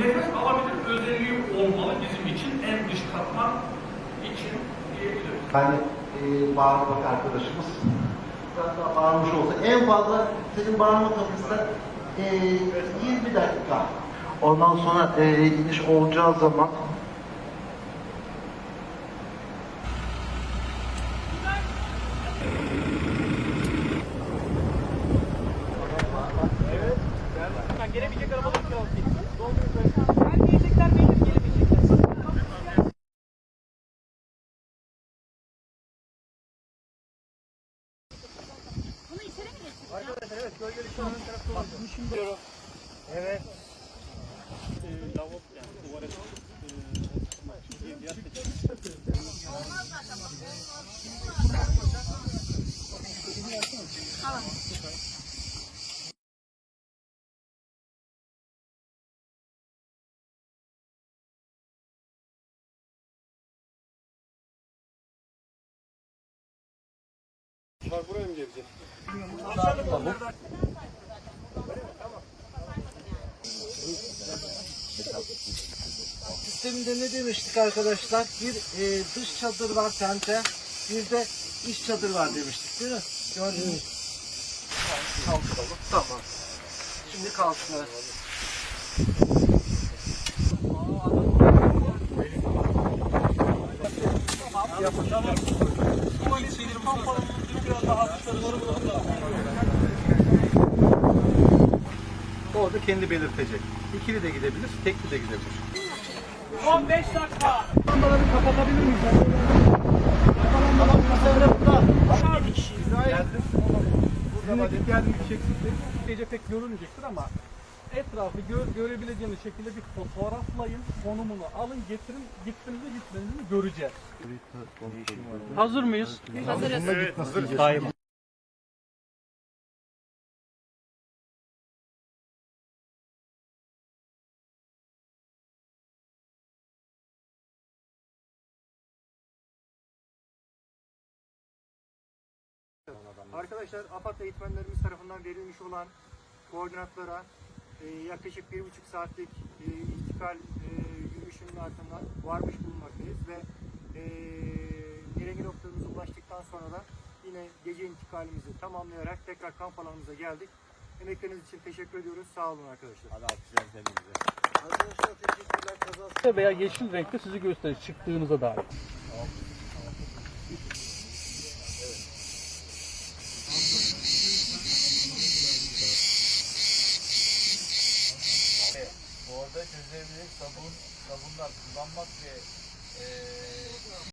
nefes alabilir özelliği olmalı bizim için en dış katman için diyebiliriz. Yani e, bağırmak arkadaşımız daha bağırmış olsa en fazla senin bağırma kapısında e, 20 dakika. Ondan sonra e, iniş olacağı zaman Gelemeyecek arabalar kiralayacak. Ben diyecekler benim gelemeyecekler. Bunu içeri mi geçirdin? Arkadaşlar evet gölgeli şu an tarafta. Düşünüyorum. Evet. Ee, sisteminde ne demiştik arkadaşlar? Bir e, dış çadır var tente, bir de iç çadır var demiştik değil mi? Gördünüz. Kaldıralım. Tamam. Şimdi kalsın evet. Şeyleri alanının biraz daha açıklarını bulalım da. Orada kendi belirtecek. İkili de gidebilir, tekli de gidebilir. 15 dakika. Lambaları kapatabilir miyiz? Geldim. Burada vakit geldim gideceksindir. Gece pek görünmeyecektir ama etrafı gör, görebileceğiniz şekilde bir fotoğraflayın, konumunu alın, getirin, gittiniz mi göreceğiz. Hazır mıyız? Hazırız. Evet, hazırız. Daim. Arkadaşlar AFAD eğitmenlerimiz tarafından verilmiş olan koordinatlara yaklaşık bir buçuk saatlik e, istikal e, yürüyüşünün ardından varmış bulunmaktayız ve e, gerekli noktamıza ulaştıktan sonra da yine gece intikalimizi tamamlayarak tekrar kamp alanımıza geldik. Emekleriniz için teşekkür ediyoruz. Sağ olun arkadaşlar. Arkadaşlar teşekkürler kazası. Veya yeşil renkte sizi gösterir çıktığınıza dair. Orada çözülebilir sabun, sabunlar kullanmak ve